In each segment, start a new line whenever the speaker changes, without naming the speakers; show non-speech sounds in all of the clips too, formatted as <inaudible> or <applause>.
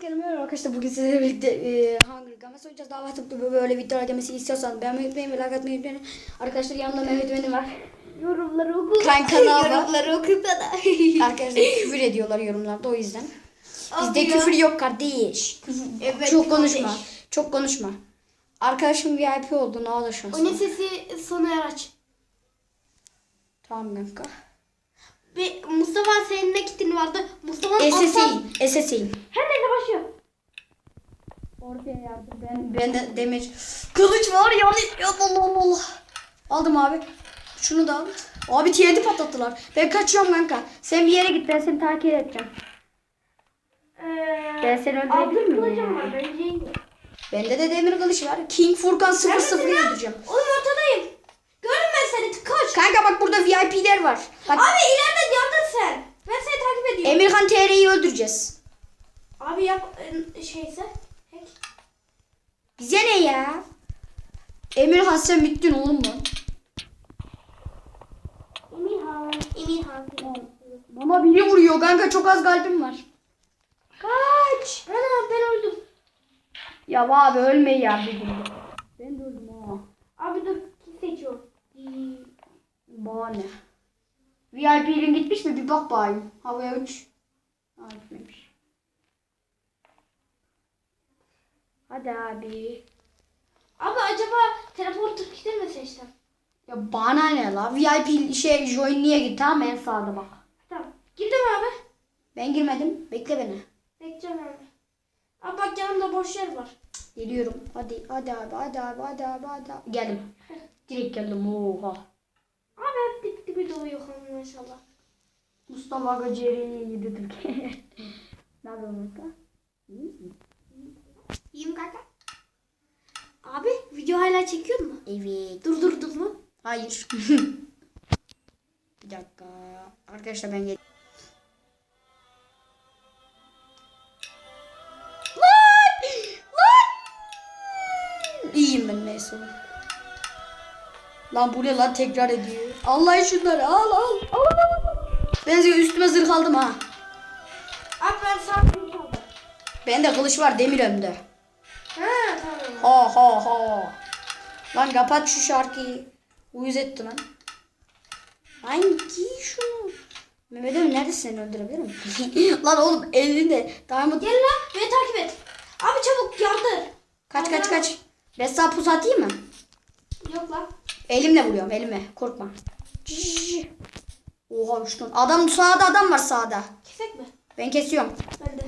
Herkese merhaba arkadaşlar. Bugün sizlerle birlikte e, Hunger Games oynayacağız. Daha fazla böyle videolar gelmesi istiyorsanız beğenmeyi unutmayın ve like atmayı unutmayın. Arkadaşlar yanımda Mehmet benim var.
Yorumları oku.
Kanka ne haber?
Yorumları oku da. <laughs>
Arkadaşlar küfür ediyorlar yorumlarda o yüzden. Bizde küfür yok kardeş.
Evet,
Çok konuşma.
kardeş.
Çok konuşma. Arkadaşım VIP oldu. Ne oldu
O ne sesi sona aç.
Tamam kanka.
Ve Mustafa senin ne kitin vardı? Mustafa'nın
SS'in. SS'in.
Her neyse başlıyor.
Ortaya yardım. Ben, ben de demir. Kılıç var ya. Ya Allah Allah Allah. Aldım abi. Şunu da al. Abi TNT patlattılar. Ben kaçıyorum kanka. Sen bir yere git ben seni takip edeceğim.
Ee,
Ben seni öldürebilir miyim
kılıcım
ya?
var iyi.
Bende de demir kılıç var. King Furkan 00'ı öldüreceğim.
Oğlum ortadayım. Gördüm ben seni kaç.
Kanka bak burada VIP'ler var. Bak
Abi ileride yandın sen. Ben seni takip ediyorum.
Emirhan TR'yi öldüreceğiz.
Abi yap e, şeyse. Hack.
Bize ne ya? Emirhan sen bittin oğlum lan.
Emirhan. Emirhan.
Bana biri vuruyor kanka çok az kalbim var.
Kaç. Ana ben öldüm.
Ya abi ölme ya bir gün. Ben de öldüm ha.
Abi dur kim seçiyor?
Bana ne? VIP'lerin gitmiş mi bir bak bakayım. Havaya uç. Ha gitmemiş. Hadi abi.
Abi acaba teleporter gider mi seçsem?
Ya bana ne la? VIP şey join niye git tamam en sağda bak.
Tamam. Girdim abi.
Ben girmedim. Bekle beni.
Bekleyeceğim abi. Abi bak yanımda boş yer var.
Geliyorum. Hadi hadi abi hadi abi hadi abi hadi. abi. Geldim. Direkt geldim. Oha.
Doluyor kanka maşallah.
Mustafa Gaceri'yi yedi Türkiye. ne yapıyorsun kanka? İyi misin?
İyiyim kanka. Abi video hala çekiyor mu?
Evet.
Durdurdun mu?
Hayır. <laughs> bir dakika. Arkadaşlar ben gel. Lan! Lan! İyiyim ben neyse. Lan bu ne lan tekrar ediyor. Allah şunları al al. Al al al. Ben üstüme zırh aldım ha.
Abi ben sana aldım.
Bende kılıç var demir hem de.
Ha tamam.
Ha ha ha. Lan kapat şu şarkıyı. Uyuz etti lan. Lan giy şunu. Mehmet Ali neredesin seni öldürebilirim. <laughs> lan oğlum elinde. Diamond.
Gel lan beni takip et. Abi çabuk yardır.
Kaç kaç kaç. Ben sana pus atayım mı?
Yok lan.
Elimle vuruyorum elime. Korkma. Oha uçtun. Adam sağda adam var sağda.
Kesek mi?
Ben kesiyorum.
Ben de.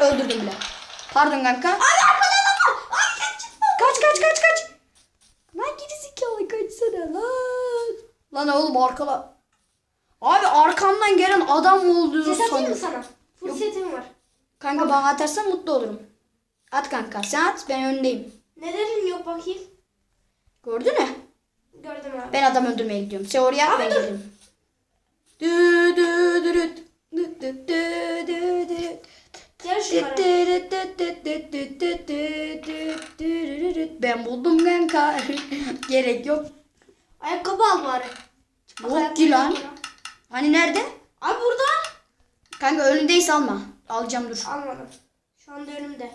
Öldürdüm bile. Pardon kanka.
Abi arkada adam var. Abi sen çıkma.
Kaç kaç kaç kaç. Lan geri zekalı kaçsana lan. Lan oğlum arkala. Abi arkamdan gelen adam oldu.
Ses atayım mı sana? Full setim var.
Kanka bana atarsan mutlu olurum. At kanka sen at ben öndeyim.
Nelerin yok bakayım?
Gördün mü?
Gördüm abi.
Ben adam öldürmeye gidiyorum. Sen oraya at ben
dur.
gelirim. Dü dü dü dü dü dü dü dü dü.
Gel şunlara.
Ben buldum kanka. Gerek yok.
Ayakkabı al bari.
Yok ki lan. Hani nerede?
Abi burada.
Kanka önündeyse alma. Alacağım dur.
Almadım. Şu anda önümde.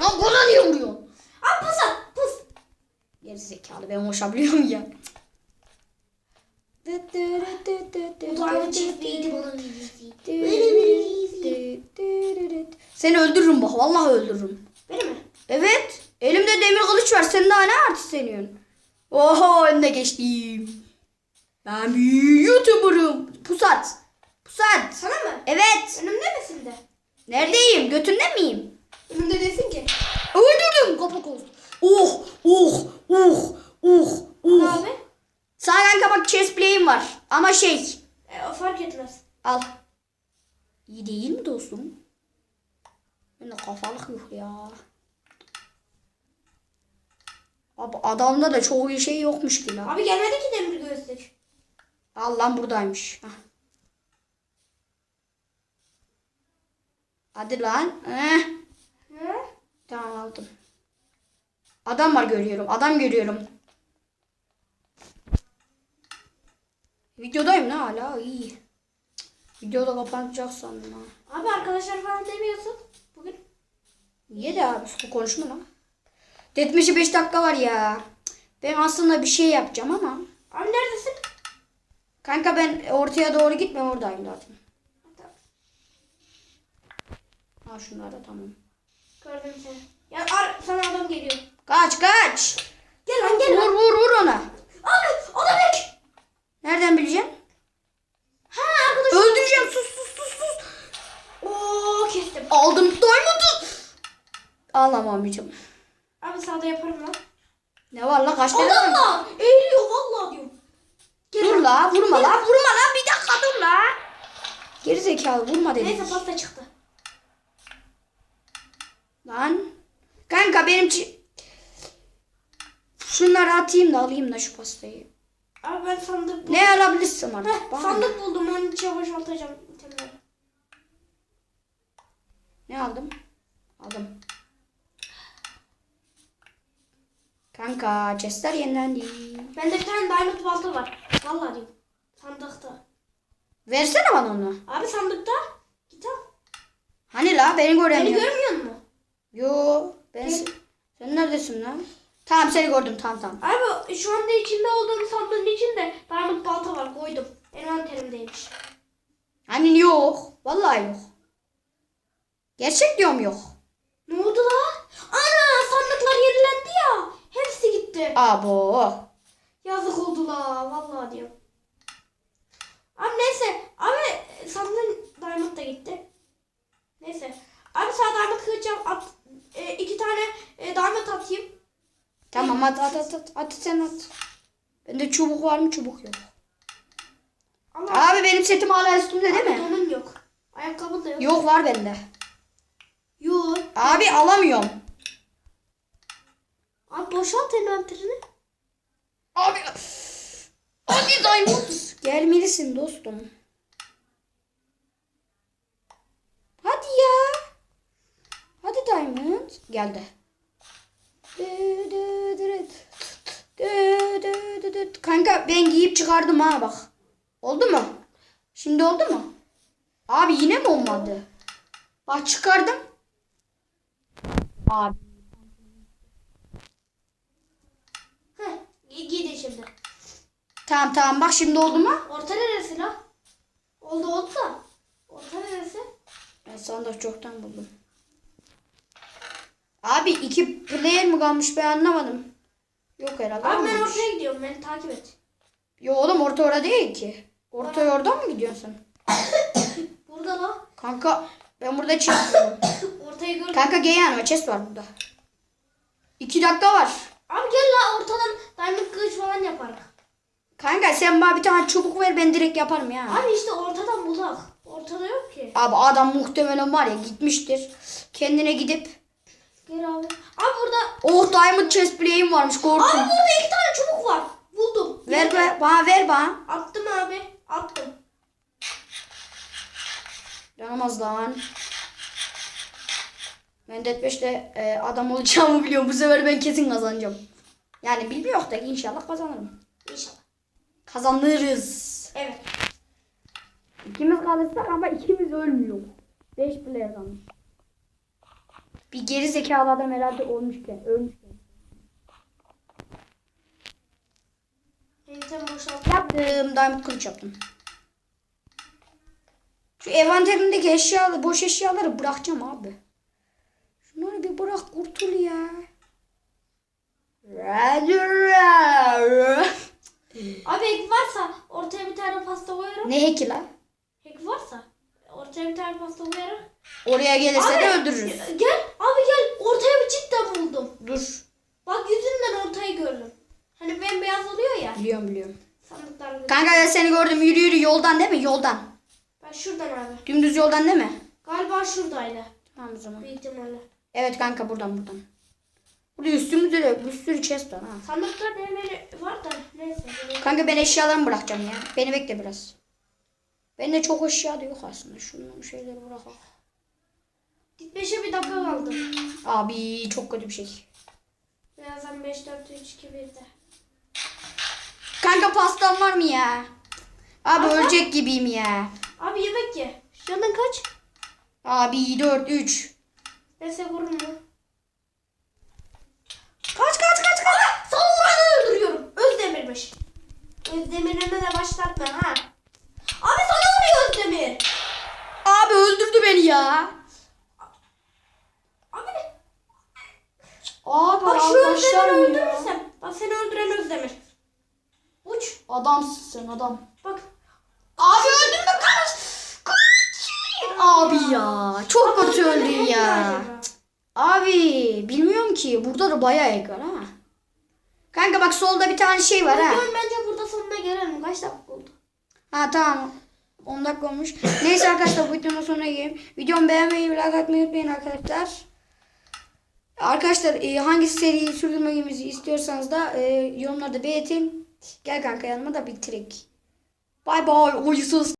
Lan bana niye vuruyorsun?
Abi pus at. Pus.
Geri hoşabiliyorum ya.
Uzaylı çiftliğiydi bunun
Seni öldürürüm bak vallahi öldürürüm.
Beni mi?
Evet. Elimde demir kılıç var. Sen daha ne artist seniyorsun? Oho önüne geçtim. Ben bir YouTuber'ım. Pusat. Pusat.
Sana mı?
Evet.
Önümde misin de?
Neredeyim? Götünde miyim?
Önümde desin ki.
Öldürdüm. Kapak olsun. Oh, oh, oh, oh, oh.
Abi.
Sağ kanka bak chest play'im var. Ama şey.
E, o fark etmez.
Al. İyi değil mi dostum? Bende kafalık yok ya. Abi adamda da çoğu şey yokmuş ki lan.
Abi gelmedi ki demir gözlük.
Al lan buradaymış. Hah. Hadi lan. Eh.
Ne?
Tamam aldım. Adam var görüyorum. Adam görüyorum. Videodayım ne hala iyi. Videoda kapanacak sandım ha.
Abi arkadaşlar falan demiyorsun. Bugün.
Niye de abi su konuşma lan. Detmişi 5 dakika var ya. Ben aslında bir şey yapacağım ama.
Abi neredesin?
Kanka ben ortaya doğru gitme oradayım zaten. Ha şunları tamam.
Gördüm seni. Ya ar sana adam geliyor.
Kaç kaç.
Gel lan gel
Vur
lan.
vur vur ona.
Abi adam ek.
Nereden bileceksin?
Ha arkadaş.
Öldüreceğim sus sus sus sus.
Oo kestim.
Aldım diamond'ı. Ağlamamayacağım.
Abi sağda yaparım lan.
Ne var lan kaç tane var?
da eğiliyor vallahi diyorum. Gel
Dur la vurma la vurma la bir dakika dur la. Geri zekalı vurma dedim.
Neyse pasta çıktı.
Lan. Kanka benim Şunları atayım da alayım da şu pastayı.
Abi ben sandık buldum.
Ne alabilirsin artık?
Heh,
Bana
sandık buldum. Onun içine boşaltacağım.
Ne aldım? Aldım. Kanka chestler yenilendi.
Bende bir tane diamond balta var. Vallahi diyorum. Sandıkta.
Versene bana onu.
Abi sandıkta. Git al.
Hani la beni
Beni
göremiyor.
görmüyor musun?
Yo ben
Gel.
sen neredesin lan? Tamam seni gördüm tamam tamam.
Abi şu anda içinde olduğum sandığın içinde diamond balta var. Koydum. Envanterimdeymiş.
Hani yok. Vallahi yok. Gerçek diyorum yok.
Ne oldu la? Ana sandıklar. Hepsi gitti.
Abo.
Yazık oldu la. Vallahi diyorum. Abi neyse. Abi sandığın diamond da gitti. Neyse. Abi sana diamond yap. At, e, iki tane e, diamond atayım.
Tamam at at at at. At sen at. Bende çubuk var mı çubuk yok.
Allah.
Abi benim setim hala üstümde değil
Abi
mi?
donun yok. Ayakkabın da yok.
Yok var bende.
Yok.
Abi alamıyorum.
Boşalt envanterini.
Abi. Hadi Diamond. Gelmelisin dostum. Hadi ya. Hadi Diamond. Geldi. Kanka ben giyip çıkardım ha bak. Oldu mu? Şimdi oldu mu? Abi yine mi olmadı? Bak çıkardım. Abi.
De şimdi.
Tamam tamam bak şimdi oldu mu?
Orta neresi la? Oldu oldu da. Orta neresi?
Ben sandık çoktan buldum. Abi iki player mi kalmış ben anlamadım. Yok herhalde.
Abi ben
olmamış.
ortaya gidiyorum. Beni takip et.
Yo oğlum orta orada değil ki. Orta oradan mı gidiyorsun sen? <coughs>
Burada la.
Kanka ben burada chest buldum. <coughs>
Ortayı gör.
Kanka gel yanıma chest var burada. İki dakika var.
Abi gel la ortadan diamond kılıç falan yaparız.
Kanka sen bana bir tane çubuk ver ben direkt yaparım ya.
Abi işte ortadan bulak. Ortada yok ki.
Abi adam muhtemelen var ya gitmiştir. Kendine gidip
Gel abi. Abi burada.
oh diamond chest play'im varmış
Abi
korktum.
burada iki tane çubuk var. Buldum.
Ver be, bana ver bana.
Attım abi. Attım.
Yanamaz lan. Ben Dead 5'te e, adam olacağımı biliyorum. Bu sefer ben kesin kazanacağım. Yani bilmiyor da inşallah kazanırım.
İnşallah.
Kazanırız.
Evet.
İkimiz kalırsak ama ikimiz ölmüyor. 5 player kalmış. Bir geri zekalı adam herhalde olmuşken, ölmüşken.
Eğitim boşalt.
Yaptım. Diamond kılıç yaptım. Şu envanterimdeki eşyaları, boş eşyaları bırakacağım abi. Şunları bir bırak kurtul ya.
Abi ek varsa ortaya bir tane pasta koyarım.
Ne heki la?
Ek varsa ortaya bir tane pasta koyarım.
Oraya gelirse de
Abi,
öldürürüz.
Gel abi gel ortaya bir cidden buldum.
Dur.
Bak yüzünden ortayı gördüm. Hani bembeyaz oluyor ya.
Biliyorum biliyorum.
Sandıklar.
Kanka ben seni gördüm. Yürü yürü yoldan değil mi? Yoldan.
Ben şuradan abi.
Dümdüz yoldan değil mi?
Galiba şuradaydı.
Tamam o zaman.
Büyük ihtimalle.
Evet kanka buradan buradan. Burada üstümüzde de bir sürü chest var ha.
Sandıklar denemeleri var da neyse.
Kanka ben eşyalarımı bırakacağım ya. Beni bekle biraz. Bende çok eşya da yok aslında. Şunları şeyleri bırakalım.
Beşe bir dakika kaldı.
Abi çok kötü bir şey.
Birazdan 5, 4, 3, 2, 1'de.
Kanka pastan var mı ya? Abi
Aha.
ölecek gibiyim ya.
Abi yemek ye. Canın kaç?
Abi 4 3.
Ben seni vururum mu?
Kaç kaç kaç kaç.
Savunmayı öldürüyorum. Özdemir'miş. Özdemir'ine de başlatma ha. Abi sana vuruyor Özdemir.
Abi öldürdü beni ya.
Abi ne?
Abi
Bak şu Özdemir'i
ya.
öldürürsem. Bak seni öldüren Özdemir. Uç.
Adamsın sen adam.
Bak.
Abi öldürme kaç. Kaç. Abi ya çok kötü öldün ya. Abi bilmiyorum ki burada da bayağı ek var ha. Kanka bak solda bir tane şey var ha.
Bence. Kaç dakika oldu?
Ha tamam. 10 dakika olmuş. Neyse arkadaşlar bu videonun sonuna gelelim. Videomu beğenmeyi like atmayı unutmayın arkadaşlar. Arkadaşlar e, hangi seriyi sürdürmemizi istiyorsanız da e, yorumlarda belirtin. Gel kanka yanıma da bitirek. Bay bay. Huysuz